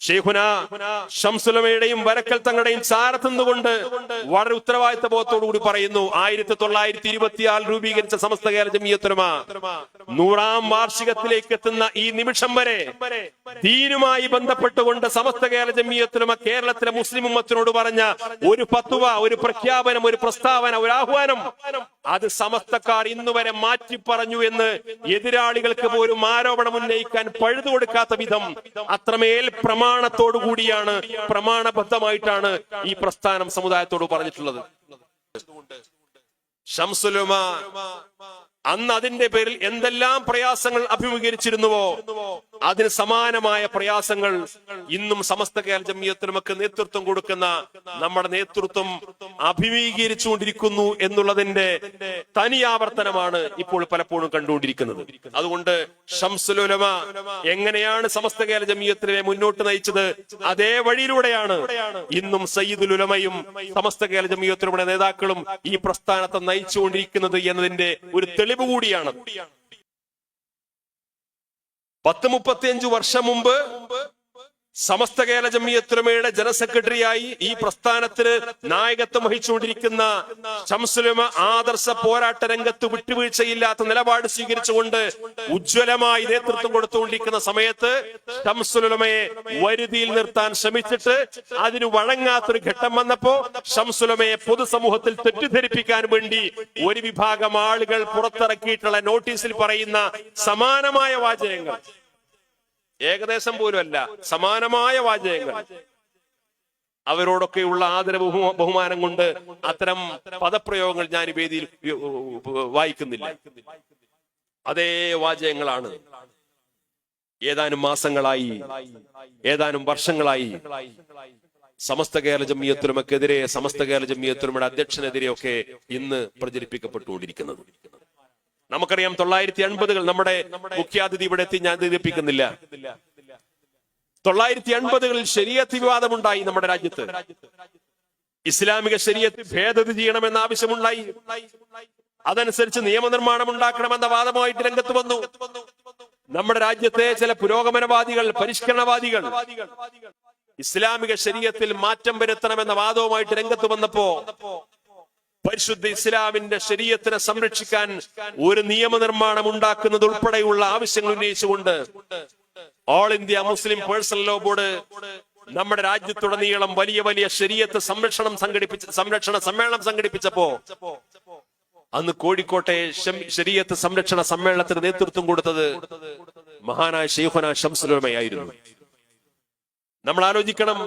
ഷെയ്ഖുന ഷംസുലമയുടെയും വരക്കൽ തങ്ങളുടെയും ചാരത്തുന്നുകൊണ്ട് വളരെ ഉത്തരവാദിത്ത ബോധത്തോടുകൂടി പറയുന്നു. ആയിരത്തി തൊള്ളായിരത്തി ഇരുപത്തിയാൽ രൂപീകരിച്ച സമസ്ത കേരള ജമിയത്തുലമ നൂറാം വാർഷികത്തിലേക്ക് എത്തുന്ന ഈ നിമിഷം വരെ ദീനുമായി ബന്ധപ്പെട്ടുകൊണ്ട് സമസ്ത കേരള ജമിയത്തുലമ കേരളത്തിലെ മുസ്ലിം ഉമ്മത്തിനോട് പറഞ്ഞ ഒരു പത്തുവ ഒരു പ്രഖ്യാപനം ഒരു പ്രസ്താവന ഒരു ആഹ്വാനം അത് സമസ്തക്കാർ ഇന്നുവരെ മാറ്റി പറഞ്ഞു എന്ന് എതിരാളികൾക്ക് പോലും ആരോപണം ഉന്നയിക്കാൻ പഴുതു കൊടുക്കാത്ത വിധം അത്രമേൽ പ്രമാണത്തോടു കൂടിയാണ് പ്രമാണബദ്ധമായിട്ടാണ് ഈ പ്രസ്ഥാനം സമുദായത്തോട് പറഞ്ഞിട്ടുള്ളത്. അന്ന് അതിന്റെ പേരിൽ എന്തെല്ലാം പ്രയാസങ്ങൾ അഭിമുഖീകരിച്ചിരുന്നുവോ? അതിന് സമാനമായ പ്രയാസങ്ങൾ ഇന്നും സമസ്ത കേരള ജമിയത്തിനുമൊക്കെ നേതൃത്വം കൊടുക്കുന്ന നമ്മുടെ നേതൃത്വം അഭിമുഖീകരിച്ചുകൊണ്ടിരിക്കുന്നു എന്നുള്ളതിന്റെ തനിയാവർത്തനമാണ് ഇപ്പോൾ പലപ്പോഴും കണ്ടുകൊണ്ടിരിക്കുന്നത്. അതുകൊണ്ട് ഷംസുലുലമ എങ്ങനെയാണ് സമസ്ത കേരള ജമിയത്തിനെ മുന്നോട്ട് നയിച്ചത്? അതേ വഴിയിലൂടെയാണ് ഇന്നും സയ്യിദുൽ ഉലമയും സമസ്ത കേരള ജമിയത്തിനുടെ നേതാക്കളും ഈ പ്രസ്ഥാനത്തെ നയിച്ചുകൊണ്ടിരിക്കുന്നത് എന്നതിന്റെ ഒരു തെളിവ് കൂടിയാണ്. പത്ത് മുപ്പത്തിയഞ്ചു വർഷം മുമ്പ് സമസ്ത കേരള ജമിയത്തുലമയുടെ ജനറൽ സെക്രട്ടറിയായി ഈ പ്രസ്ഥാനത്തിന് നായകത്വം വഹിച്ചുകൊണ്ടിരിക്കുന്ന ശംസുലമ ആദർശ പോരാട്ട രംഗത്ത് വിട്ടുവീഴ്ചയില്ലാത്ത നിലപാട് സ്വീകരിച്ചുകൊണ്ട് ഉജ്ജ്വലമായി നേതൃത്വം കൊടുത്തുകൊണ്ടിരിക്കുന്ന സമയത്ത് ഷംസുലമയെ വരുതിയിൽ നിർത്താൻ ശ്രമിച്ചിട്ട് അതിന് വഴങ്ങാത്തൊരു ഘട്ടം വന്നപ്പോ ഷംസുലമയെ പൊതുസമൂഹത്തിൽ തെറ്റിദ്ധരിപ്പിക്കാൻ വേണ്ടി ഒരു വിഭാഗം ആളുകൾ പുറത്തിറക്കിയിട്ടുള്ള നോട്ടീസിൽ പറയുന്ന സമാനമായ വാചകങ്ങൾ. ഏകദേശം പോലും അല്ല സമാനമായ വാചകങ്ങൾ. അവരോടൊക്കെയുള്ള ആദര ബഹു- ബഹുമാനം കൊണ്ട് അത്തരം പദപ്രയോഗങ്ങൾ ഞാൻ വേദിയിൽ വായിക്കുന്നില്ല. അതേ വാചകങ്ങളാണ്. ഏതാനും മാസങ്ങളായി ഏതാനും വർഷങ്ങളായി സമസ്ത കേരള ജമിയത്തുലമക്കെതിരെ സമസ്ത കേരള ജമിയത്തുലമയുടെ അധ്യക്ഷനെതിരെയൊക്കെ ഇന്ന് പ്രചരിപ്പിക്കപ്പെട്ടുകൊണ്ടിരിക്കുന്നത്. നമുക്കറിയാം തൊള്ളായിരത്തി എൺപതുകൾ നമ്മുടെ മുഖ്യാതിഥി ഇവിടെ എത്തി ഞാൻ ധരിപ്പിക്കുന്നില്ല തൊള്ളായിരത്തി എൺപതുകളിൽ ശരീരത്ത് വിവാദമുണ്ടായി നമ്മുടെ രാജ്യത്ത്. ഇസ്ലാമിക ശരീരത്ത് ഭേദഗതി ചെയ്യണമെന്ന ആവശ്യമുണ്ടായി. അതനുസരിച്ച് നിയമനിർമ്മാണം ഉണ്ടാക്കണമെന്ന വാദമായിട്ട് രംഗത്ത് വന്നു. നമ്മുടെ രാജ്യത്തെ ചില പുരോഗമനവാദികൾ പരിഷ്കരണവാദികൾ ഇസ്ലാമിക ശരീരത്തിൽ മാറ്റം വരുത്തണമെന്ന വാദവുമായിട്ട് രംഗത്ത് വന്നപ്പോ പരിശുദ്ധ ഇസ്ലാമിന്റെ ശരീരത്തിനെ സംരക്ഷിക്കാൻ ഒരു നിയമനിർമ്മാണം ഉണ്ടാക്കുന്നത് ഉൾപ്പെടെയുള്ള ആവശ്യങ്ങൾ ഉന്നയിച്ചുകൊണ്ട് All India Muslim Personal Law Board നമ്മുടെ രാജ്യത്തുടനീളം വലിയ വലിയ ശരീരത്ത് സംരക്ഷണം സംഘടിപ്പിച്ച സംരക്ഷണ സമ്മേളനം സംഘടിപ്പിച്ചപ്പോ അന്ന് കോഴിക്കോട്ടെ ശരീരത്ത് സംരക്ഷണ സമ്മേളനത്തിന് നേതൃത്വം കൊടുത്തത് മഹാനായ ഷെയ്ഖുന ഷംസുലമയായിരുന്നു നമ്മൾ ആലോചിക്കണം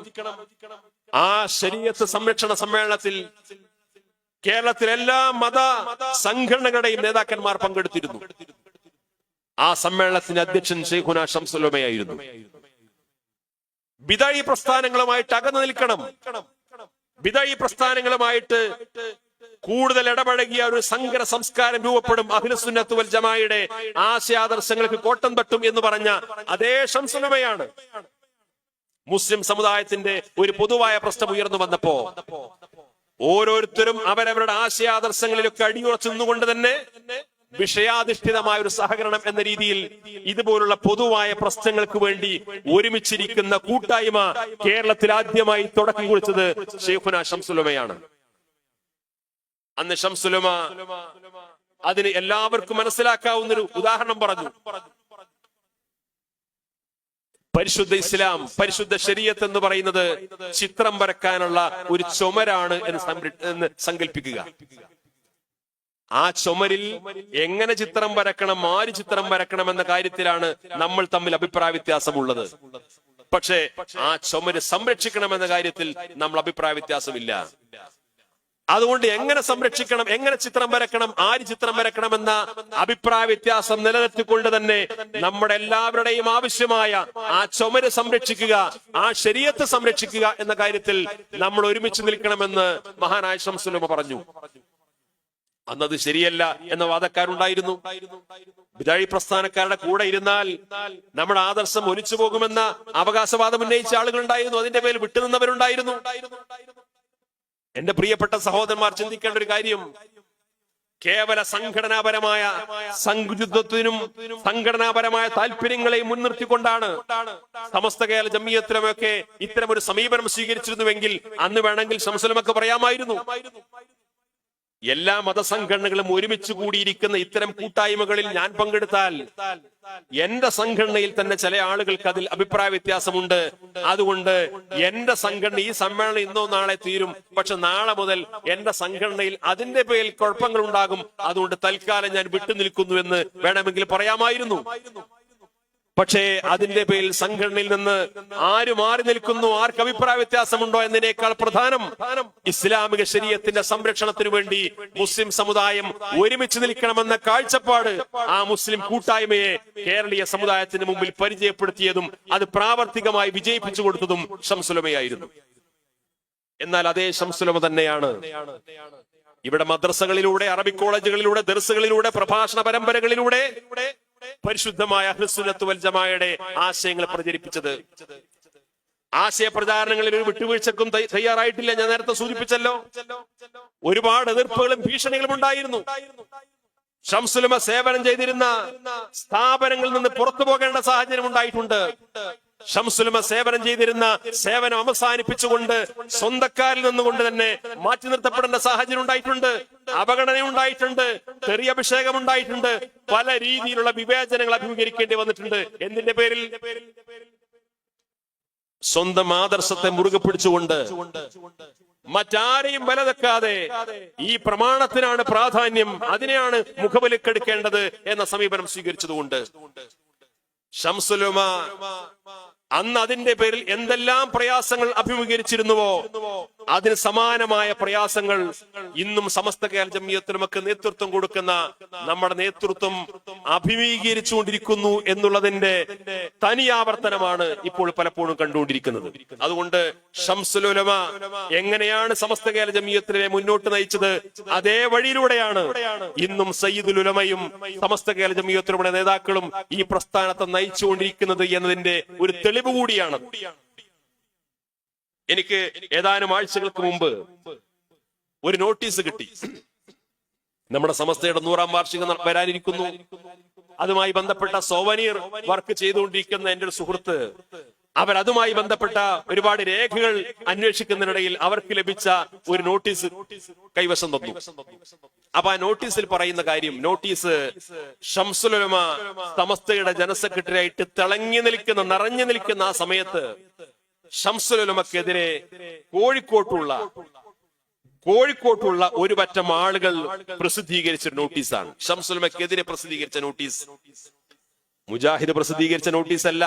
ആ ശരീരത്ത് സംരക്ഷണ സമ്മേളനത്തിൽ കേരളത്തിലെ എല്ലാ മത സംഘടനകളുടെയും നേതാക്കന്മാർ പങ്കെടുത്തിരുന്നു. ആ സമ്മേളനത്തിന്റെ അധ്യക്ഷൻ ഷെയ്ഖുന ഷംസുലമയായിരുന്നു ബിദായി പ്രസ്ഥാനങ്ങളുമായിട്ട് അകന്നു നിൽക്കണം. ബിദായി പ്രസ്ഥാനങ്ങളുമായിട്ട് കൂടുതൽ ഇടപഴകിയ ഒരു സങ്കര സംസ്കാരം രൂപപ്പെടും അഖിലസുന്നത്ത് വൽ ജമായുടെ ആശയാദർശങ്ങൾക്ക് കോട്ടം തട്ടും എന്ന് പറഞ്ഞ അതേ ഷംസുലമയാണ് മുസ്ലിം സമുദായത്തിന്റെ ഒരു പൊതുവായ പ്രശ്നം ഉയർന്നു വന്നപ്പോ ഓരോരുത്തരും അവരവരുടെ ആശയാദർശങ്ങളിലൊക്കെ അടിയുറച്ചു നിന്നുകൊണ്ട് തന്നെ വിഷയാധിഷ്ഠിതമായ ഒരു സഹകരണം എന്ന രീതിയിൽ ഇതുപോലുള്ള പൊതുവായ പ്രശ്നങ്ങൾക്ക് വേണ്ടി ഒരുമിച്ചിരിക്കുന്ന കൂട്ടായ്മ കേരളത്തിൽ ആദ്യമായി തുടക്കം കുറിച്ചത് ഷെയ്ഖുന ഷംസുലമയാണ് അന്ന് ഷംസുലമ അതിന് എല്ലാവർക്കും മനസ്സിലാക്കാവുന്ന ഒരു ഉദാഹരണം പറഞ്ഞു. പരിശുദ്ധ ഇസ്ലാം പരിശുദ്ധ ശരീരത്ത് എന്ന് പറയുന്നത് ചിത്രം വരക്കാനുള്ള ഒരു ചുമരാണ് എന്ന് സങ്കല്പിക്കുക ആ ചുമരിൽ എങ്ങനെ ചിത്രം വരക്കണം ആര് ചിത്രം വരക്കണം എന്ന കാര്യത്തിലാണ് നമ്മൾ തമ്മിൽ അഭിപ്രായ വ്യത്യാസമുള്ളത്. പക്ഷേ ആ ചുമര് സംരക്ഷിക്കണം എന്ന കാര്യത്തിൽ നമ്മൾ അഭിപ്രായ വ്യത്യാസമില്ല. അതുകൊണ്ട് എങ്ങനെ സംരക്ഷിക്കണം എങ്ങനെ ചിത്രം വരക്കണം ആര് ചിത്രം വരക്കണം എന്ന അഭിപ്രായ വ്യത്യാസം നിലനിർത്തിക്കൊണ്ട് തന്നെ നമ്മുടെ എല്ലാവരുടെയും ആവശ്യമായ ആ ചുമര് സംരക്ഷിക്കുക ആ ശരീരത്തെ സംരക്ഷിക്കുക എന്ന കാര്യത്തിൽ നമ്മൾ ഒരുമിച്ച് നിൽക്കണമെന്ന് മഹാനായ ശംസുലമ പറഞ്ഞു. അന്നത് ശരിയല്ല എന്ന വാദക്കാരുണ്ടായിരുന്നു. ബിദാഴി പ്രസ്ഥാനക്കാരുടെ കൂടെ ഇരുന്നാൽ നമ്മുടെ ആദർശം ഒലിച്ചു പോകുമെന്ന അവകാശവാദം ഉന്നയിച്ച ആളുകളുണ്ടായിരുന്നു. അതിന്റെ പേരിൽ വിട്ടുനിന്നവരുണ്ടായിരുന്നു. എന്റെ പ്രിയപ്പെട്ട സഹോദരന്മാർ ചിന്തിക്കേണ്ട ഒരു കാര്യം. കേവല സംഘടനാപരമായ സംഘുചിത്വത്തിനും സംഘടനാപരമായ താല്പര്യങ്ങളെയും മുൻനിർത്തിക്കൊണ്ടാണ് സമസ്ത കേരള ജമ്മിയത്തിലുമൊക്കെ ഇത്തരം ഒരു സമീപനം സ്വീകരിച്ചിരുന്നുവെങ്കിൽ അന്ന് വേണമെങ്കിൽ ശംസലമൊക്കെ പറയാമായിരുന്നു. എല്ലാ മതസംഘടനകളും ഒരുമിച്ച് കൂടിയിരിക്കുന്ന ഇത്തരം കൂട്ടായ്മകളിൽ ഞാൻ പങ്കെടുത്താൽ എന്റെ സംഘടനയിൽ തന്നെ ചില ആളുകൾക്ക് അതിൽ അഭിപ്രായ വ്യത്യാസമുണ്ട്. അതുകൊണ്ട് എന്റെ സംഘടന ഈ സമ്മേളനം ഇന്നോ നാളെ തീരും. പക്ഷെ നാളെ മുതൽ എന്റെ സംഘടനയിൽ അതിന്റെ പേരിൽ കുഴപ്പങ്ങൾ ഉണ്ടാകും അതുകൊണ്ട് തൽക്കാലം ഞാൻ വിട്ടുനിൽക്കുന്നു എന്ന് വേണമെങ്കിൽ പറയാമായിരുന്നു. പക്ഷേ അതിന്റെ പേരിൽ സംഘടനയിൽ നിന്ന് ആര് മാറി നിൽക്കുന്നു? ആർക്ക് അഭിപ്രായ വ്യത്യാസമുണ്ടോ എന്നതിനേക്കാൾ പ്രധാനം ഇസ്ലാമിക ശരീരത്തിന്റെ സംരക്ഷണത്തിനു വേണ്ടി മുസ്ലിം സമുദായം ഒരുമിച്ച് നിൽക്കണമെന്ന കാഴ്ചപ്പാട് ആ മുസ്ലിം കൂട്ടായ്മയെ കേരളീയ സമുദായത്തിന് മുമ്പിൽ പരിചയപ്പെടുത്തിയതും അത് പ്രാവർത്തികമായി വിജയിപ്പിച്ചു കൊടുത്തതും ശംസുലമയായിരുന്നു എന്നാൽ അതേ ശംസുലമ തന്നെയാണ്. ഇവിടെ മദ്രസകളിലൂടെ അറബിക് കോളേജുകളിലൂടെ ദർസുകളിലൂടെ പ്രഭാഷണ പരമ്പരകളിലൂടെ പരിശുദ്ധമായ അഹ്ലുസുന്നത്ത് വൽ ജമാഅയുടെ ആശയങ്ങൾ പ്രചരിപ്പിച്ചത്. ആശയ പ്രചാരണങ്ങളിൽ ഒരു വിട്ടുവീഴ്ചക്കും തയ്യാറായിട്ടില്ല. ഞാൻ നേരത്തെ സൂചിപ്പിച്ചല്ലോ. ഒരുപാട് എതിർപ്പുകളും ഭീഷണികളും ഉണ്ടായിരുന്നു. ഷംസുലമ സേവനം ചെയ്തിരുന്ന സ്ഥാപനങ്ങളിൽ നിന്ന് പുറത്തു പോകേണ്ട സാഹചര്യം ഉണ്ടായിട്ടുണ്ട്. ഷംസുലമ സേവനം ചെയ്തിരുന്ന സേവനം അവസാനിപ്പിച്ചുകൊണ്ട് സ്വന്തക്കാരിൽ നിന്നുകൊണ്ട് തന്നെ മാറ്റി നിർത്തപ്പെടേണ്ട സാഹചര്യം ഉണ്ടായിട്ടുണ്ട്. അവഗണന ഉണ്ടായിട്ടുണ്ട്. ചെറിയ അഭിഷേകം ഉണ്ടായിട്ടുണ്ട്. പല രീതിയിലുള്ള വിവേചനങ്ങൾ അഭിമുഖീകരിക്കേണ്ടി വന്നിട്ടുണ്ട്. എന്തിന്റെ പേരിൽ? സ്വന്തം ആദർശത്തെ മുറുകെ പിടിച്ചുകൊണ്ട് മറ്റാരെയും ബലതെക്കാതെ ഈ പ്രമാണത്തിനാണ് പ്രാധാന്യം അതിനെയാണ് മുഖബലിക്കെടുക്കേണ്ടത് എന്ന സമീപനം സ്വീകരിച്ചതുകൊണ്ട്. ഷംസുലുമ അന്ന് അതിന്റെ പേരിൽ എന്തെല്ലാം പ്രയാസങ്ങൾ അഭിമുഖീകരിച്ചിരുന്നുവോ? അതിന് സമാനമായ പ്രയാസങ്ങൾ ഇന്നും സമസ്ത കേരള ജമ്മിയത്തിനുമൊക്കെ നേതൃത്വം കൊടുക്കുന്ന നമ്മുടെ നേതൃത്വം അഭിമുഖീകരിച്ചുകൊണ്ടിരിക്കുന്നു എന്നുള്ളതിന്റെ തനിയാവർത്തനമാണ് ഇപ്പോൾ പലപ്പോഴും കണ്ടുകൊണ്ടിരിക്കുന്നത്. അതുകൊണ്ട് ഷംസുലുലമ എങ്ങനെയാണ് സമസ്ത കേരള ജമ്മിയത്തിനെ മുന്നോട്ട് നയിച്ചത്? അതേ വഴിയിലൂടെയാണ് ഇന്നും സയ്യിദുൽ ഉലമയും സമസ്ത കേരള ജമിയത്തിനുടെ നേതാക്കളും ഈ പ്രസ്ഥാനത്തെ നയിച്ചുകൊണ്ടിരിക്കുന്നത് എന്നതിന്റെ ഒരു തെളിവ് കൂടിയാണ്. എനിക്ക് ഏതാനും ആഴ്ചകൾക്ക് മുമ്പ് ഒരു നോട്ടീസ് കിട്ടി. നമ്മുടെ സമസ്തയുടെ നൂറാം വാർഷികം വരാനിരിക്കുന്നു. അതുമായി ബന്ധപ്പെട്ട സോവനീർ വർക്ക് ചെയ്തുകൊണ്ടിരിക്കുന്ന എന്റെ ഒരു സുഹൃത്ത് അവർ അതുമായി ബന്ധപ്പെട്ട ഒരുപാട് രേഖകൾ അന്വേഷിക്കുന്നതിനിടയിൽ അവർക്ക് ലഭിച്ച ഒരു നോട്ടീസ് കൈവശം തന്നു. അപ്പൊ ആ നോട്ടീസിൽ പറയുന്ന കാര്യം നോട്ടീസ് ഷംസുലമ സമസ്തയുടെ ജനറൽ ആയിട്ട് തിളങ്ങി നിൽക്കുന്ന നിറഞ്ഞു നിൽക്കുന്ന ആ സമയത്ത് ഷംസുലമക്കെതിരെ കോഴിക്കോട്ടുള്ള കോഴിക്കോട്ടുള്ള ഒരു പറ്റം ആളുകൾ പ്രസിദ്ധീകരിച്ച നോട്ടീസാണ്. ഷംസുലമക്കെതിരെ പ്രസിദ്ധീകരിച്ച നോട്ടീസ്. മുജാഹിദ് പ്രസിദ്ധീകരിച്ച നോട്ടീസ് അല്ല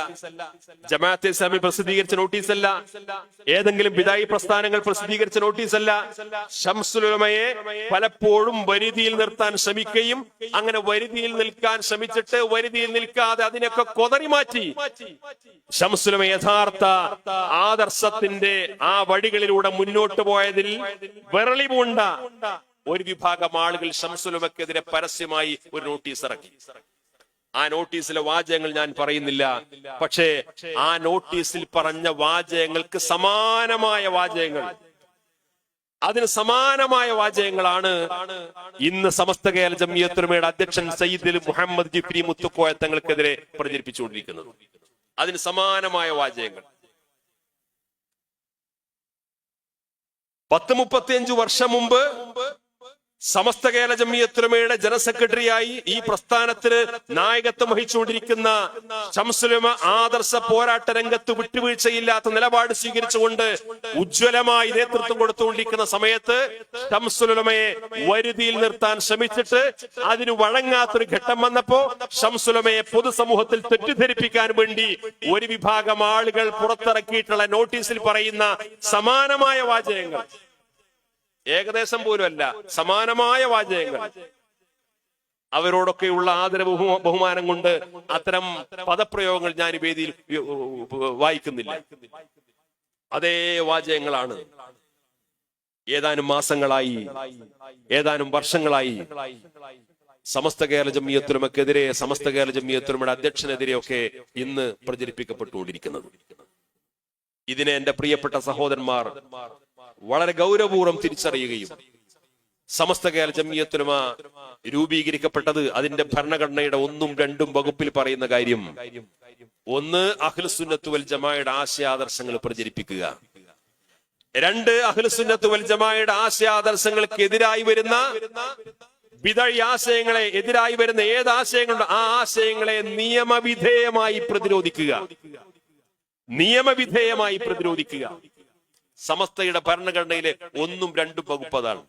ജമാഅത്തെ ഇസ്ലാമി പ്രസിദ്ധീകരിച്ച നോട്ടീസ് അല്ല ഏതെങ്കിലും വിദായി പ്രസ്ഥാനങ്ങൾ പ്രസിദ്ധീകരിച്ച നോട്ടീസ് നോട്ടീസല്ല ഷംസുലുലമയെ പലപ്പോഴും വരുതിയിൽ നിർത്താൻ ശ്രമിക്കുകയും അങ്ങനെ വരുതിയിൽ നിൽക്കാൻ ശ്രമിച്ചിട്ട് വരുതിയിൽ നിൽക്കാതെ അതിനൊക്കെ കൊതറി മാറ്റി. ഷംസുലമ യഥാർത്ഥ ആദർശത്തിന്റെ ആ വഴികളിലൂടെ മുന്നോട്ട് പോയതിൽ വിരളി പൂണ്ട ഒരു വിഭാഗം ആളുകൾ ഷംസുലമക്കെതിരെ പരസ്യമായി ഒരു നോട്ടീസ് ഇറക്കി. ആ നോട്ടീസിലെ വാചകങ്ങൾ ഞാൻ പറയുന്നില്ല. പക്ഷേ ആ നോട്ടീസിൽ പറഞ്ഞ വാചകങ്ങൾക്ക് സമാനമായ വാചകങ്ങൾ. അതിന് സമാനമായ വാചകങ്ങളാണ് ഇന്ന് സമസ്ത കേരള ജമിയത്തുമയുടെ അധ്യക്ഷൻ സയ്യിദ് മുഹമ്മദ് ജിഫ്രി മുത്തുക്കോയ തങ്ങൾക്കെതിരെ പ്രചരിപ്പിച്ചുകൊണ്ടിരിക്കുന്നത്. അതിന് സമാനമായ വാചകങ്ങൾ. പത്ത് മുപ്പത്തിയഞ്ചു വർഷം മുമ്പ് സമസ്ത കേരള ജമ്മിയത്തുലമയുടെ ജനറൽ സെക്രട്ടറിയായി ഈ പ്രസ്ഥാനത്തിന് നായകത്വം വഹിച്ചുകൊണ്ടിരിക്കുന്ന ശംസുലമ ആദർശ പോരാട്ട രംഗത്ത് വിട്ടുവീഴ്ചയില്ലാത്ത നിലപാട് സ്വീകരിച്ചുകൊണ്ട് ഉജ്ജ്വലമായി നേതൃത്വം കൊടുത്തുകൊണ്ടിരിക്കുന്ന സമയത്ത് ശംസുലമയെ വരുതിയിൽ നിർത്താൻ ശ്രമിച്ചിട്ട് അതിന് വഴങ്ങാത്തൊരു ഘട്ടം വന്നപ്പോ ശംസുലമയെ പൊതുസമൂഹത്തിൽ തെറ്റിദ്ധരിപ്പിക്കാൻ വേണ്ടി ഒരു വിഭാഗം ആളുകൾ പുറത്തിറക്കിയിട്ടുള്ള നോട്ടീസിൽ പറയുന്ന സമാനമായ വാചകങ്ങൾ. ഏകദേശം പോലും അല്ല സമാനമായ വാചകങ്ങൾ. അവരോടൊക്കെയുള്ള ആദര ബഹു- ബഹുമാനം കൊണ്ട് അത്തരം പദപ്രയോഗങ്ങൾ ഞാൻ വേദിയിൽ വായിക്കുന്നില്ല. അതേ വാചകങ്ങളാണ്. ഏതാനും മാസങ്ങളായി ഏതാനും വർഷങ്ങളായി സമസ്ത കേരള ജമിയത്തുലമക്കെതിരെ സമസ്ത കേരള ജമിയത്തുലമയുടെ അധ്യക്ഷനെതിരെയൊക്കെ ഇന്ന് പ്രചരിപ്പിക്കപ്പെട്ടുകൊണ്ടിരിക്കുന്നത്. ഇതിനെ എന്റെ പ്രിയപ്പെട്ട സഹോദരന്മാർ വളരെ ഗൗരവപൂർവം തിരിച്ചറിയുകയും സമസ്ത കേരള ജമിയത്തുലമ രൂപീകരിക്കപ്പെട്ടത് അതിന്റെ ഭരണഘടനയുടെ ഒന്നും രണ്ടും വകുപ്പിൽ പറയുന്ന കാര്യം. ഒന്ന് അഖിൽസുന്നത്ത് വൽ ജമായുടെ ആശയാദർശങ്ങൾ പ്രചരിപ്പിക്കുക. രണ്ട് അഖിൽസുന്നത്ത് വൽ ജമായുടെ ആശയാദർശങ്ങൾക്ക് എതിരായി വരുന്ന വിതഴി ആശയങ്ങളെ എതിരായി വരുന്ന ഏത് ആശയങ്ങളുണ്ട് ആ ആശയങ്ങളെ നിയമവിധേയമായി പ്രതിരോധിക്കുക. നിയമവിധേയമായി പ്രതിരോധിക്കുക. സമസ്തയുടെ ഭരണഘടനയിലെ ഒന്നും രണ്ടും വകുപ്പ് അതാണ്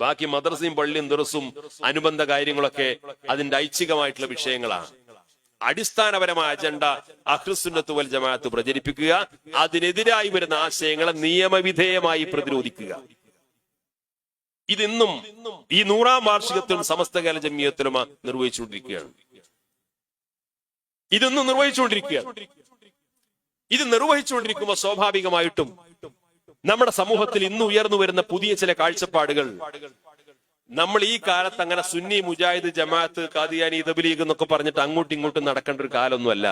ബാക്കി മദ്രസയും പള്ളിയും ദിവസവും അനുബന്ധ കാര്യങ്ങളൊക്കെ അതിന്റെ ഐച്ഛികമായിട്ടുള്ള വിഷയങ്ങളാണ്. അടിസ്ഥാനപരമായ അജണ്ട അഹ്ലുസുന്നത്ത് വൽ ജമാഅത്ത് പ്രചരിപ്പിക്കുക അതിനെതിരായി വരുന്ന ആശയങ്ങളെ നിയമവിധേയമായി പ്രതിരോധിക്കുക. ഇതിന്നും ഈ നൂറാം വാർഷികത്തിലും സമസ്ത സമസ്തകാല ജമിയത്തിലും നിർവഹിച്ചുകൊണ്ടിരിക്കുകയാണ്. ഇതൊന്നും നിർവഹിച്ചുകൊണ്ടിരിക്കുകയാണ്. ഇത് നിർവഹിച്ചുകൊണ്ടിരിക്കുമ്പോൾ സ്വാഭാവികമായിട്ടും നമ്മുടെ സമൂഹത്തിൽ ഇന്ന് ഉയർന്നു വരുന്ന പുതിയ ചില കാഴ്ചപ്പാടുകൾ. നമ്മൾ ഈ കാലത്ത് അങ്ങനെ സുന്നി മുജാഹിദ് ജമാഅത്ത് കാദിയാനി ഇതബിലീഗ് എന്നൊക്കെ പറഞ്ഞിട്ട് അങ്ങോട്ടും ഇങ്ങോട്ടും നടക്കേണ്ട ഒരു കാലമൊന്നുമല്ല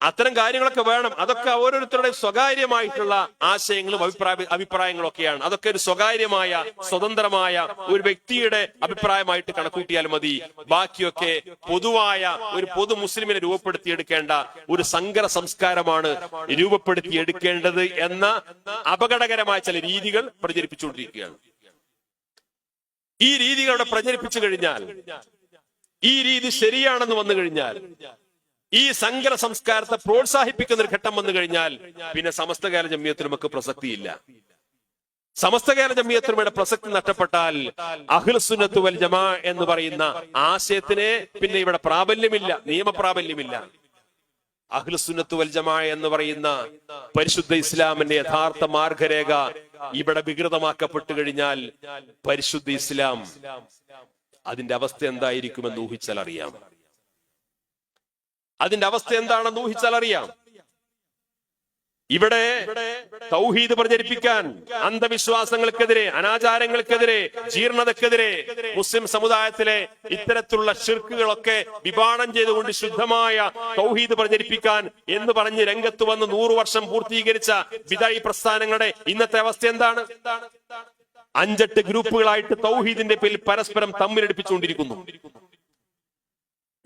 അത്തരം കാര്യങ്ങളൊക്കെ വേണം. അതൊക്കെ ഓരോരുത്തരുടെ സ്വകാര്യമായിട്ടുള്ള ആശയങ്ങളും അഭിപ്രായ അഭിപ്രായങ്ങളും ഒക്കെയാണ് അതൊക്കെ ഒരു സ്വകാര്യമായ സ്വതന്ത്രമായ ഒരു വ്യക്തിയുടെ അഭിപ്രായമായിട്ട് കണക്കൂട്ടിയാൽ മതി. ബാക്കിയൊക്കെ പൊതുവായ ഒരു പൊതു മുസ്ലിമിനെ രൂപപ്പെടുത്തിയെടുക്കേണ്ട ഒരു സങ്കര സംസ്കാരമാണ് രൂപപ്പെടുത്തിയെടുക്കേണ്ടത് എന്ന അപകടകരമായ ചില രീതികൾ പ്രചരിപ്പിച്ചുകൊണ്ടിരിക്കുകയാണ്. ഈ രീതികളുടെ പ്രചരിപ്പിച്ചു കഴിഞ്ഞാൽ ഈ രീതി ശരിയാണെന്ന് വന്നു കഴിഞ്ഞാൽ ഈ സങ്കര സംസ്കാരത്തെ പ്രോത്സാഹിപ്പിക്കുന്ന ഒരു ഘട്ടം വന്നു കഴിഞ്ഞാൽ പിന്നെ സമസ്തകാല ജമ്മിയത്തിന് നമുക്ക് പ്രസക്തിയില്ല. സമസ്തകാല ജമ്മിയത്തിനുമയുടെ പ്രസക്തി നഷ്ടപ്പെട്ടാൽ അഖിൽസുന്നത്ത് വൽ ജമാ എന്ന് പറയുന്ന ആശയത്തിനെ പിന്നെ ഇവിടെ പ്രാബല്യമില്ല നിയമപ്രാബല്യമില്ല അഖിൽസുന്നത്ത് വൽ ജമാ എന്ന് പറയുന്ന പരിശുദ്ധ ഇസ്ലാമിന്റെ യഥാർത്ഥ മാർഗരേഖ ഇവിടെ വികൃതമാക്കപ്പെട്ടു കഴിഞ്ഞാൽ പരിശുദ്ധ ഇസ്ലാം അതിന്റെ അവസ്ഥ എന്തായിരിക്കുമെന്ന് ഊഹിച്ചാൽ അറിയാം. അതിന്റെ അവസ്ഥ എന്താണെന്ന് ഊഹിച്ചാൽ അറിയാം. ഇവിടെ തൗഹീദ് പ്രചരിപ്പിക്കാൻ അന്ധവിശ്വാസങ്ങൾക്കെതിരെ അനാചാരങ്ങൾക്കെതിരെ ജീർണതക്കെതിരെ മുസ്ലിം സമുദായത്തിലെ ഇത്തരത്തിലുള്ള ഷിർക്കുകളൊക്കെ വിഭാണം ചെയ്തുകൊണ്ട് ശുദ്ധമായ തൗഹീദ് പ്രചരിപ്പിക്കാൻ എന്ന് പറഞ്ഞ് രംഗത്ത് വന്ന് നൂറു വർഷം പൂർത്തീകരിച്ച വിദായി പ്രസ്ഥാനങ്ങളുടെ ഇന്നത്തെ അവസ്ഥ എന്താണ്? അഞ്ചെട്ട് ഗ്രൂപ്പുകളായിട്ട് തൗഹീദിന്റെ പേരിൽ പരസ്പരം തമ്മിലടിപ്പിച്ചുകൊണ്ടിരിക്കുന്നു.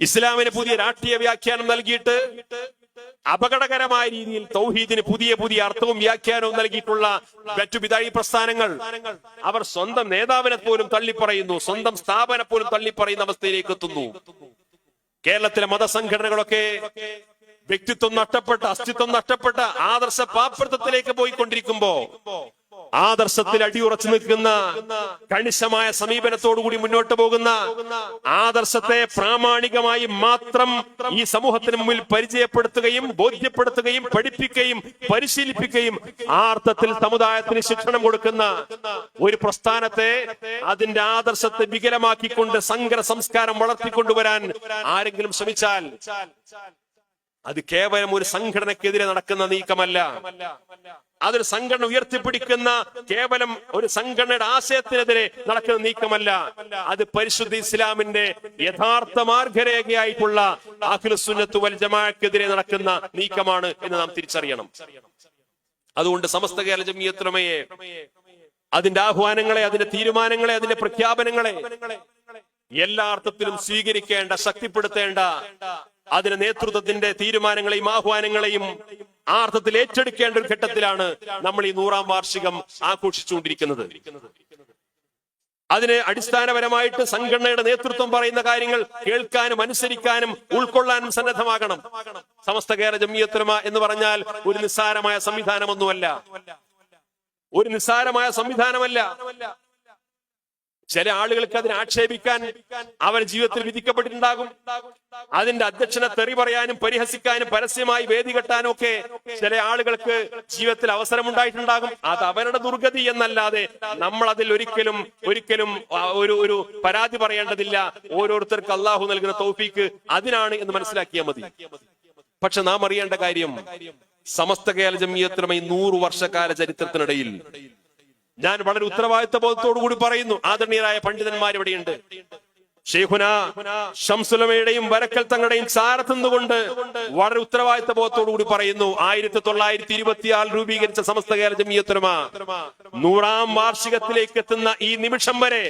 ഇസ്ലാമിന് പുതിയ രാഷ്ട്രീയ വ്യാഖ്യാനം നൽകിയിട്ട് അപകടകരമായ രീതിയിൽ തൗഹീദിന് പുതിയ പുതിയ അർത്ഥവും വ്യാഖ്യാനവും നൽകിയിട്ടുള്ള വിദായി പ്രസ്ഥാനങ്ങൾ അവർ സ്വന്തം നേതാവിനെ പോലും തള്ളിപ്പറയുന്നു സ്വന്തം സ്ഥാപനം പോലും തള്ളിപ്പറയുന്ന അവസ്ഥയിലേക്ക് എത്തുന്നു. കേരളത്തിലെ മതസംഘടനകളൊക്കെ വ്യക്തിത്വം നഷ്ടപ്പെട്ട അസ്തിത്വം നഷ്ടപ്പെട്ട ആദർശ പാപ്പൃത്വത്തിലേക്ക് പോയിക്കൊണ്ടിരിക്കുമ്പോ ആദർശത്തിൽ അടിയുറച്ചു നിൽക്കുന്ന കണിശമായ സമീപനത്തോടുകൂടി മുന്നോട്ട് പോകുന്ന ആദർശത്തെ പ്രാമാണികമായി മാത്രം ഈ സമൂഹത്തിന് മുമ്പിൽ പരിചയപ്പെടുത്തുകയും ബോധ്യപ്പെടുത്തുകയും പഠിപ്പിക്കുകയും പരിശീലിപ്പിക്കുകയും ആ അർത്ഥത്തിൽ സമുദായത്തിന് ശിക്ഷണം കൊടുക്കുന്ന ഒരു പ്രസ്ഥാനത്തെ അതിന്റെ ആദർശത്തെ വികലമാക്കിക്കൊണ്ട് സങ്കര സംസ്കാരം വളർത്തിക്കൊണ്ടുവരാൻ ആരെങ്കിലും ശ്രമിച്ചാൽ അത് കേവലം ഒരു സംഘടനക്കെതിരെ നടക്കുന്ന നീക്കമല്ല. അതൊരു സംഘടന ഉയർത്തിപ്പിടിക്കുന്ന കേവലം ഒരു സംഘടനയുടെ ആശയത്തിനെതിരെ നടക്കുന്ന നീക്കമല്ല. അത് പരിശുദ്ധ ഇസ്ലാമിന്റെ യഥാർത്ഥ മാർഗരേഖയായിട്ടുള്ള അഖിലുസുന്നത്ത് വൽ ജമാക്കെതിരെ നടക്കുന്ന നീക്കമാണ് എന്ന് നാം തിരിച്ചറിയണം. അതുകൊണ്ട് സമസ്ത കേരള ജമിയത്രമയെ അതിന്റെ ആഹ്വാനങ്ങളെ അതിന്റെ തീരുമാനങ്ങളെ അതിന്റെ പ്രഖ്യാപനങ്ങളെ എല്ലാ അർത്ഥത്തിലും സ്വീകരിക്കേണ്ട ശക്തിപ്പെടുത്തേണ്ട അതിന്റെ നേതൃത്വത്തിന്റെ തീരുമാനങ്ങളെയും ആഹ്വാനങ്ങളെയും ആ അർത്ഥത്തിൽ ഏറ്റെടുക്കേണ്ട ഒരു ഘട്ടത്തിലാണ് നമ്മൾ ഈ നൂറാം വാർഷികം ആഘോഷിച്ചുകൊണ്ടിരിക്കുന്നത്. അതിന് അടിസ്ഥാനപരമായിട്ട് സംഘടനയുടെ നേതൃത്വം പറയുന്ന കാര്യങ്ങൾ കേൾക്കാനും അനുസരിക്കാനും ഉൾക്കൊള്ളാനും സന്നദ്ധമാകണം. സമസ്ത കേരള ജമിയത്തുലമ എന്ന് പറഞ്ഞാൽ ഒരു നിസ്സാരമായ സംവിധാനമൊന്നുമല്ല. ഒരു നിസ്സാരമായ സംവിധാനമല്ല. ചില ആളുകൾക്ക് അതിനെ ആക്ഷേപിക്കാൻ അവൻ ജീവിതത്തിൽ വിധിക്കപ്പെട്ടിട്ടുണ്ടാകും. അതിന്റെ അധ്യക്ഷനെ തെറി പറയാനും പരിഹസിക്കാനും പരസ്യമായി വേദി കെട്ടാനും ഒക്കെ ചില ആളുകൾക്ക് ജീവിതത്തിൽ അവസരമുണ്ടായിട്ടുണ്ടാകും. അത് അവരുടെ ദുർഗതി എന്നല്ലാതെ നമ്മൾ അതിൽ ഒരിക്കലും ഒരിക്കലും ഒരു ഒരു പരാതി പറയേണ്ടതില്ല. ഓരോരുത്തർക്ക് അള്ളാഹു നൽകുന്ന തൗഫീക്ക് അതിനാണ് എന്ന് മനസ്സിലാക്കിയാൽ മതി. പക്ഷെ നാം അറിയേണ്ട കാര്യം സമസ്ത കേരള ജമിയത്തിലുമായി നൂറു വർഷക്കാല ചരിത്രത്തിനിടയിൽ ഞാൻ വളരെ ഉത്തരവാദിത്ത ബോധത്തോടു കൂടി പറയുന്നു. ആദരണീയരായ പണ്ഡിതന്മാർ ഇവിടെയുണ്ട് ഷെയ്ഖുന ഷംസുലമയുടെയും വരക്കൽ തങ്ങളുടെയും ചാരത്തുന്നുകൊണ്ട് വളരെ ഉത്തരവാദിത്ത ബോധത്തോടു കൂടി പറയുന്നു. ആയിരത്തി തൊള്ളായിരത്തി ഇരുപത്തിയാറ് രൂപീകരിച്ച സമസ്ത കേരള ജമിയത്തുലമ നൂറാം വാർഷികത്തിലേക്ക് എത്തുന്ന ഈ നിമിഷം വരെ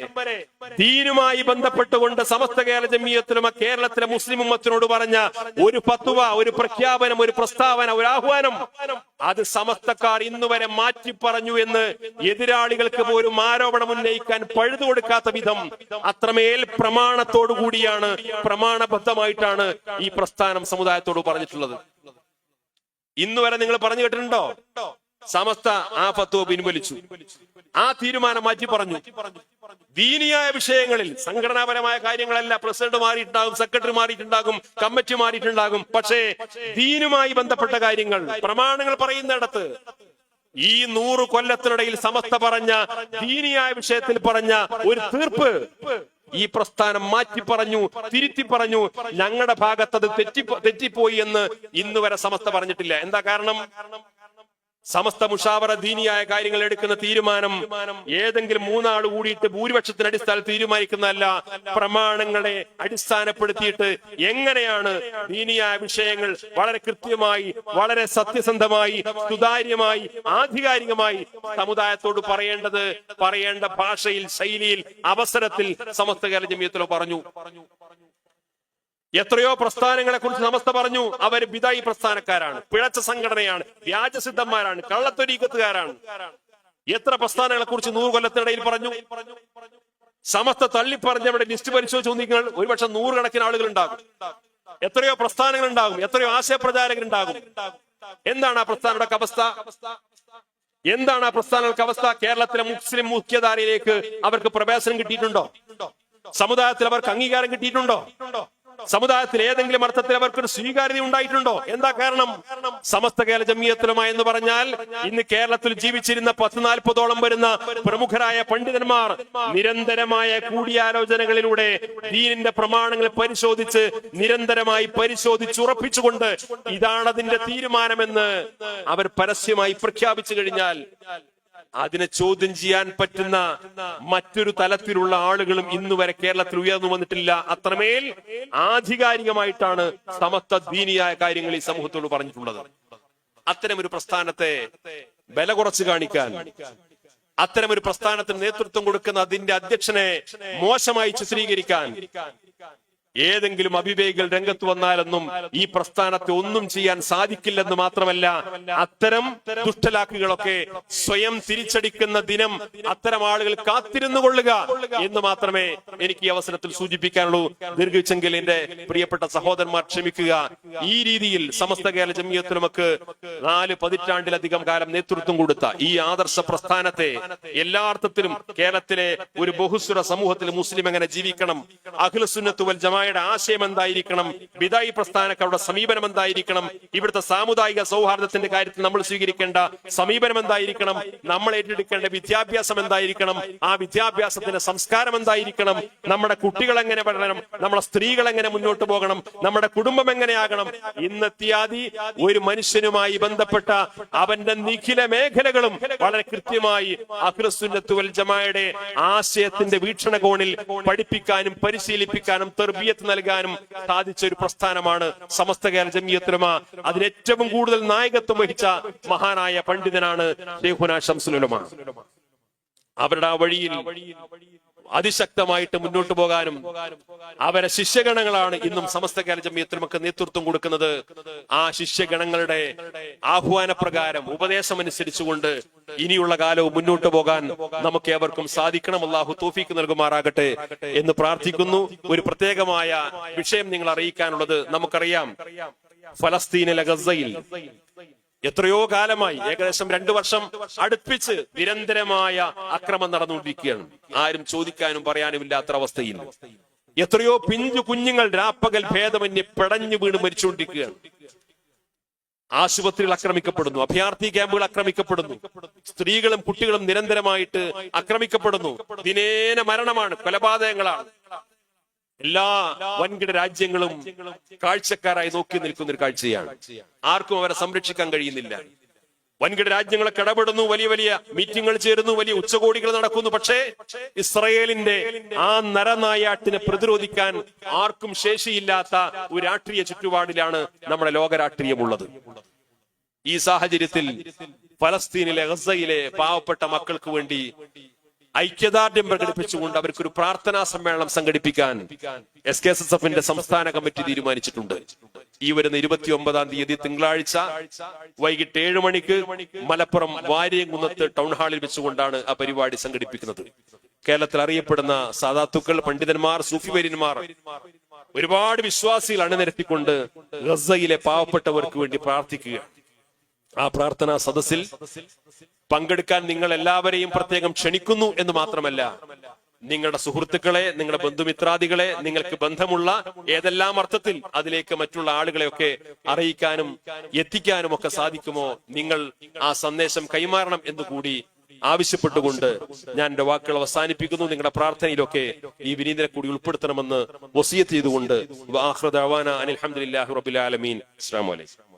ദീനുമായി ബന്ധപ്പെട്ടുകൊണ്ട് സമസ്ത കേരള ജമിയത്തുലമ കേരളത്തിലെ മുസ്ലിം ഉമ്മത്തിനോട് പറഞ്ഞ ഒരു പത്തുവ ഒരു പ്രഖ്യാപനം ഒരു പ്രസ്താവന ഒരു ആഹ്വാനം അത് സമസ്തക്കാർ ഇന്നു വരെ മാറ്റി പറഞ്ഞു എന്ന് എതിരാളികൾക്ക് പോലും ആരോപണം ഉന്നയിക്കാൻ പഴുതു കൊടുക്കാത്ത വിധം അത്രമേൽ പ്രമാണത്തോടു കൂടിയാണ് പ്രമാണബദ്ധമായിട്ടാണ് ഈ പ്രസ്ഥാനം സമുദായത്തോട് പറഞ്ഞിട്ടുള്ളത്. ഇന്ന് വരെ നിങ്ങൾ പറഞ്ഞു കേട്ടിട്ടുണ്ടോ? സമസ്ത ആ ഫത്വ പിൻവലിച്ചു. ആ തീരുമാനം മാറ്റി പറഞ്ഞു. ദീനിയായ വിഷയങ്ങളിൽ സംഘടനാപരമായ കാര്യങ്ങളല്ല. പ്രസിഡന്റ് മാറിയിട്ടുണ്ടാകും സെക്രട്ടറി മാറിയിട്ടുണ്ടാകും കമ്മിറ്റി മാറിയിട്ടുണ്ടാകും. പക്ഷേ ദീനുമായി ബന്ധപ്പെട്ട കാര്യങ്ങൾ പ്രമാണങ്ങൾ പറയുന്നിടത്ത് ഈ നൂറ് കൊല്ലത്തിനിടയിൽ സമസ്ത പറഞ്ഞ ദീനിയായ വിഷയത്തിൽ പറഞ്ഞ ഒരു തീർപ്പ് ഈ പ്രസ്ഥാനം മാറ്റി പറഞ്ഞു തിരുത്തി പറഞ്ഞു ഞങ്ങളുടെ ഭാഗത്ത് അത് തെറ്റി തെറ്റിപ്പോയി എന്ന് ഇന്ന് വരെ സമസ്ത പറഞ്ഞിട്ടില്ല. എന്താ കാരണം? സമസ്ത മുഷാവറ ദീനിയായ കാര്യങ്ങൾ എടുക്കുന്ന തീരുമാനം ഏതെങ്കിലും മൂന്നാൾ കൂടിയിട്ട് ഭൂരിപക്ഷത്തിന് അടിസ്ഥാനത്തിൽ തീരുമാനിക്കുന്നതല്ല. പ്രമാണങ്ങളെ അടിസ്ഥാനപ്പെടുത്തിയിട്ട് എങ്ങനെയാണ് ദീനിയായ വിഷയങ്ങൾ വളരെ കൃത്യമായി വളരെ സത്യസന്ധമായി സുതാര്യമായി ആധികാരികമായി സമുദായത്തോട് പറയേണ്ടത് പറയേണ്ട ഭാഷയിൽ ശൈലിയിൽ അവസരത്തിൽ സമസ്ത കേരള ജമിയത്തിലോ പറഞ്ഞു. എത്രയോ പ്രസ്ഥാനങ്ങളെ കുറിച്ച് സമസ്ത പറഞ്ഞു. അവർ ബിദായി പ്രസ്ഥാനക്കാരാണ്. പിഴച്ച സംഘടനയാണ്. വ്യാജസിദ്ധന്മാരാണ്. കള്ളത്തൊരീക്കത്തുകാരാണ്. എത്ര പ്രസ്ഥാനങ്ങളെ കുറിച്ച് നൂറ് കൊല്ലത്തിനിടയിൽ പറഞ്ഞു. സമസ്ത തള്ളിപ്പറഞ്ഞവരുടെ ലിസ്റ്റ് പരിശോധിച്ച് നിങ്ങൾ ഒരുപക്ഷെ നൂറുകണക്കിന് ആളുകൾ ഉണ്ടാകും എത്രയോ പ്രസ്ഥാനങ്ങൾ ഉണ്ടാകും എത്രയോ ആശയപ്രചാരകർ ഉണ്ടാകും എന്താണ് ആ പ്രസ്ഥാനങ്ങളുടെ അവസ്ഥ? എന്താണ് ആ പ്രസ്ഥാനങ്ങൾക്ക് അവസ്ഥ? കേരളത്തിലെ മുസ്ലിം മുഖ്യധാരയിലേക്ക് അവർക്ക് പ്രവേശനം കിട്ടിയിട്ടുണ്ടോ? സമുദായത്തിൽ അവർക്ക് അംഗീകാരം കിട്ടിയിട്ടുണ്ടോ? സമുദായത്തിൽ ഏതെങ്കിലും അർത്ഥത്തിൽ അവർക്ക് ഒരു സ്വീകാര്യത ഉണ്ടായിട്ടുണ്ടോ? എന്താ കാരണം? സമസ്ത കേരള ജമീയത്തിലുമായി എന്ന് പറഞ്ഞാൽ ഇന്ന് കേരളത്തിൽ ജീവിച്ചിരുന്ന പത്ത് നാൽപ്പതോളം വരുന്ന പ്രമുഖരായ പണ്ഡിതന്മാർ നിരന്തരമായ കൂടിയാലോചനകളിലൂടെ ദീനിന്റെ പ്രമാണങ്ങൾ പരിശോധിച്ച് നിരന്തരമായി പരിശോധിച്ചുറപ്പിച്ചുകൊണ്ട് ഇതാണ് അതിന്റെ തീരുമാനമെന്ന് അവർ പരസ്യമായി പ്രഖ്യാപിച്ചു കഴിഞ്ഞാൽ അതിനെ ചോദ്യം ചെയ്യാൻ പറ്റുന്ന മറ്റൊരു തലത്തിലുള്ള ആളുകളും ഇന്ന് വരെ കേരളത്തിൽ ഉയർന്നു വന്നിട്ടില്ല. അത്രമേൽ ആധികാരികമായിട്ടാണ് സമത്വ ദീനിയായ കാര്യങ്ങൾ ഈ സമൂഹത്തോട് പറഞ്ഞിട്ടുള്ളത്. അത്തരം ഒരു പ്രസ്ഥാനത്തെ വില കുറച്ച് കാണിക്കാൻ അത്തരം ഒരു പ്രസ്ഥാനത്തിന് നേതൃത്വം കൊടുക്കുന്ന അതിന്റെ അധ്യക്ഷനെ മോശമായി ചിത്രീകരിക്കാൻ ഏതെങ്കിലും അവിവേകികൾ രംഗത്ത് വന്നാലെന്നും ഈ പ്രസ്ഥാനത്തെ ഒന്നും ചെയ്യാൻ സാധിക്കില്ലെന്ന് മാത്രമല്ല അത്തരം ദുഷ്ടലാക്കുകളൊക്കെ സ്വയം തിരിച്ചടിക്കുന്ന ദിനം അത്തരം ആളുകൾ കാത്തിരുന്നു കൊള്ളുക എന്ന് മാത്രമേ എനിക്ക് ഈ അവസരത്തിൽ സൂചിപ്പിക്കാനുള്ളൂ. ദീർഘിച്ചെങ്കിൽ എന്റെ പ്രിയപ്പെട്ട സഹോദരന്മാർ ക്ഷമിക്കുക. ഈ രീതിയിൽ സമസ്ത കേരള ജമീയത്തിനുമൊക്കെ നാല് പതിറ്റാണ്ടിലധികം കാലം നേതൃത്വം കൊടുത്ത ഈ ആദർശ പ്രസ്ഥാനത്തെ എല്ലാ അർത്ഥത്തിലും കേരളത്തിലെ ഒരു ബഹുസ്വര സമൂഹത്തിൽ മുസ്ലിം എങ്ങനെ ജീവിക്കണം? അഖിലസുന്നത്ത് വൽ ജമായുടെ ആശയം എന്തായിരിക്കണം? വിദായി പ്രസ്ഥാനക്കാരുടെ സമീപനം എന്തായിരിക്കണം? ഇവിടുത്തെ സാമുദായിക സൗഹാർദ്ദത്തിന്റെ കാര്യത്തിൽ നമ്മൾ സ്വീകരിക്കേണ്ട സമീപനം എന്തായിരിക്കണം? നമ്മൾ ഏറ്റെടുക്കേണ്ട വിദ്യാഭ്യാസം എന്തായിരിക്കണം? ആ വിദ്യാഭ്യാസത്തിന്റെ സംസ്കാരം എന്തായിരിക്കണം? നമ്മുടെ കുട്ടികൾ എങ്ങനെ വളരണം? നമ്മുടെ സ്ത്രീകൾ എങ്ങനെ മുന്നോട്ട് പോകണം? നമ്മുടെ കുടുംബം എങ്ങനെയാകണം ഇന്നത്യാദി ഒരു മനുഷ്യനുമായി ബന്ധപ്പെട്ട അവന്റെ നിഖില മേഖലകളും വളരെ കൃത്യമായി അഖിലസുന്നത്ത് വൽ ജമായുടെ ആശയത്തിന്റെ വീക്ഷണകോണിൽ പഠിപ്പിക്കാനും പരിശീലിപ്പിക്കാനും തെർബിയത്ത് നൽകാനും സാധിച്ച ഒരു പ്രസ്ഥാനമാണ് സമസ്ത കേരള ജമിയത്തുലമ. അതിലേറ്റവും കൂടുതൽ നായകത്വം വഹിച്ച മഹാനായ പണ്ഡിതനാണ് ഷംസുലുലമ. അവരുടെ ആ വഴിയിൽ അതിശക്തമായിട്ട് മുന്നോട്ട് പോകാനും അവരെ ശിഷ്യഗണങ്ങളാണ് ഇന്നും സമസ്ത കേരള ജമിയത്തിലുമൊക്കെ നേതൃത്വം കൊടുക്കുന്നത്. ആ ശിഷ്യഗണങ്ങളുടെ ആഹ്വാന പ്രകാരം ഉപദേശം അനുസരിച്ചുകൊണ്ട് ഇനിയുള്ള കാലവും മുന്നോട്ട് പോകാൻ നമുക്ക് ഏവർക്കും സാധിക്കണം. അള്ളാഹു തോഫീക്ക് നൽകുമാറാകട്ടെ എന്ന് പ്രാർത്ഥിക്കുന്നു. ഒരു പ്രത്യേകമായ വിഷയം നിങ്ങൾ അറിയിക്കാനുള്ളത് നമുക്കറിയാം. ഫലസ്തീനിലെ ഗസയിൽ എത്രയോ കാലമായി ഏകദേശം രണ്ടു വർഷം അടുപ്പിച്ച് നിരന്തരമായ അക്രമം നടന്നുകൊണ്ടിരിക്കുകയാണ്. ആരും ചോദിക്കാനും പറയാനും ഇല്ലാത്ത അവസ്ഥയിൽ. എത്രയോ പിഞ്ചു കുഞ്ഞുങ്ങൾ രാപ്പകൽ ഭേദമന്യെ പിടഞ്ഞു വീണ് മരിച്ചുകൊണ്ടിരിക്കുകയാണ്. ആശുപത്രികൾ ആക്രമിക്കപ്പെടുന്നു അഭയാർത്ഥി ക്യാമ്പുകൾ ആക്രമിക്കപ്പെടുന്നു സ്ത്രീകളും കുട്ടികളും നിരന്തരമായിട്ട് ആക്രമിക്കപ്പെടുന്നു. ദിനേന മരണമാണ് കൊലപാതകങ്ങളാണ്. എല്ലാ വൻകിട രാജ്യങ്ങളും കാഴ്ചക്കാരായി നോക്കി നിൽക്കുന്ന ഒരു കാഴ്ചയാണ്. ആർക്കും അവരെ സംരക്ഷിക്കാൻ കഴിയുന്നില്ല. വൻകിട രാജ്യങ്ങളെ ഇടപെടുന്നു വലിയ വലിയ മീറ്റിങ്ങുകൾ ചേരുന്നു വലിയ ഉച്ചകോടികൾ നടക്കുന്നു. പക്ഷേ ഇസ്രയേലിന്റെ ആ നരനായാട്ടിനെ പ്രതിരോധിക്കാൻ ആർക്കും ശേഷിയില്ലാത്ത ഒരു രാഷ്ട്രീയ ചുറ്റുപാടിലാണ് നമ്മുടെ ലോകരാഷ്ട്രീയമുള്ളത്. ഈ സാഹചര്യത്തിൽ ഫലസ്തീനിലെ ഗസയിലെ പാവപ്പെട്ട മക്കൾക്ക് വേണ്ടി ഐക്യദാർഢ്യം പ്രകടിപ്പിച്ചുകൊണ്ട് അവർക്കൊരു പ്രാർത്ഥനാ സമ്മേളനം സംഘടിപ്പിക്കാൻ എസ് കെ എസ് എസ് എഫിന്റെ സംസ്ഥാന കമ്മിറ്റി തീരുമാനിച്ചിട്ടുണ്ട്. ഈ വരുന്ന ഇരുപത്തി ഒമ്പതാം തീയതി തിങ്കളാഴ്ച വൈകിട്ട് ഏഴ് മണിക്ക് മലപ്പുറം വാര്യംകുന്നത്ത് ടൗൺ ഹാളിൽ വെച്ചുകൊണ്ടാണ് ആ പരിപാടി സംഘടിപ്പിക്കുന്നത്. കേരളത്തിൽ അറിയപ്പെടുന്ന സാധാത്തുക്കൾ പണ്ഡിതന്മാർ സൂഫി സൂഫിവര്യന്മാർ ഒരുപാട് വിശ്വാസികൾ അണിനിരത്തിക്കൊണ്ട് ഗസയിലെ പാവപ്പെട്ടവർക്ക് വേണ്ടി പ്രാർത്ഥിക്കുക ആ പ്രാർത്ഥനാ സദസ്സിൽ പങ്കെടുക്കാൻ നിങ്ങൾ എല്ലാവരെയും പ്രത്യേകം ക്ഷണിക്കുന്നു എന്ന് മാത്രമല്ല നിങ്ങളുടെ സുഹൃത്തുക്കളെ നിങ്ങളുടെ ബന്ധുമിത്രാദികളെ നിങ്ങൾക്ക് ബന്ധമുള്ള ഏതെല്ലാം അർത്ഥത്തിൽ അതിലേക്ക് മറ്റുള്ള ആളുകളെയൊക്കെ അറിയിക്കാനും എത്തിക്കാനും ഒക്കെ സാധിക്കുമോ? നിങ്ങൾ ആ സന്ദേശം കൈമാറണം എന്ന് കൂടി ആവശ്യപ്പെട്ടുകൊണ്ട് ഞാൻ എന്റെ വാക്കുകൾ അവസാനിപ്പിക്കുന്നു. നിങ്ങളുടെ പ്രാർത്ഥനയിലൊക്കെ ഈ വിനീതനെ കൂടി ഉൾപ്പെടുത്തണമെന്ന് വസിയത്ത് ചെയ്തുകൊണ്ട്. അനിൽ അസ്ലാം വലൈക്കും